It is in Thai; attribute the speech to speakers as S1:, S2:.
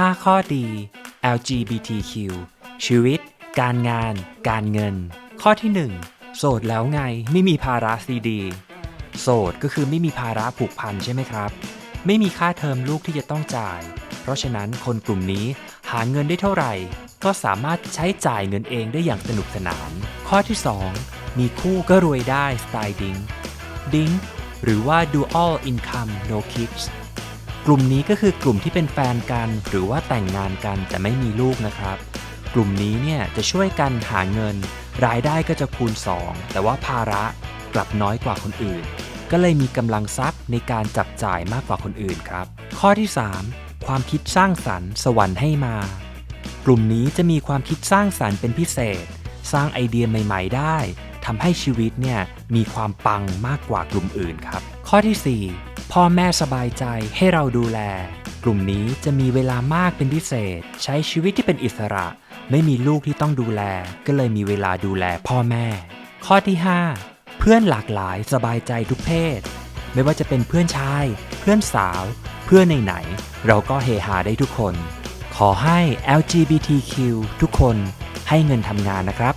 S1: 5 ข้อดี LGBTQ ชีวิต การงาน การเงิน ข้อที่ 1 โสดแล้วไงไม่มีภาระซีดี โสดก็คือไม่มีภาระผูกพันใช่ไหมครับ ไม่มีค่าเทอมลูกที่จะต้องจ่าย เพราะฉะนั้นคนกลุ่มนี้หาเงินได้เท่าไหร่ ก็สามารถใช้จ่ายเงินเองได้อย่างสนุกสนาน ข้อที่ 2 มีคู่ก็รวยได้สไตล์ดิงดิงหรือว่า dual income no kids กลุ่มนี้ก็คือกลุ่มที่เป็นแฟนกัน หรือว่าแต่งงานกันแต่ไม่มีลูกนะครับ กลุ่มนี้เนี่ยจะช่วยกันหาเงิน รายได้ก็จะคูณ 2 แต่ว่าภาระกลับน้อยกว่าคนอื่น ก็เลยมีกำลังทรัพย์ในการจับจ่ายมากกว่าคนอื่นครับ ข้อที่ 3 ความคิดสร้างสรรค์สวรรค์ให้มา กลุ่มนี้จะมีความคิดสร้างสรรค์เป็นพิเศษ สร้างไอเดียใหม่ ๆ ได้ทำให้ชีวิตเนี่ยมีความปังมากกว่ากลุ่มอื่นครับ ข้อที่ 4 พ่อแม่สบายใจให้เราดูแล กลุ่มนี้จะมีเวลามากเป็นพิเศษ ใช้ชีวิตที่เป็นอิสระ ไม่มีลูกที่ต้องดูแล ก็เลยมีเวลาดูแลพ่อแม่ ข้อที่ 5 เพื่อนหลากหลายสบายใจทุกเพศ ไม่ว่าจะเป็นเพื่อนชาย เพื่อนสาว เพื่อนไหนๆเราก็เฮฮาได้ทุกคน ขอให้ LGBTQ ทุกคนให้เงินทำงานนะครับ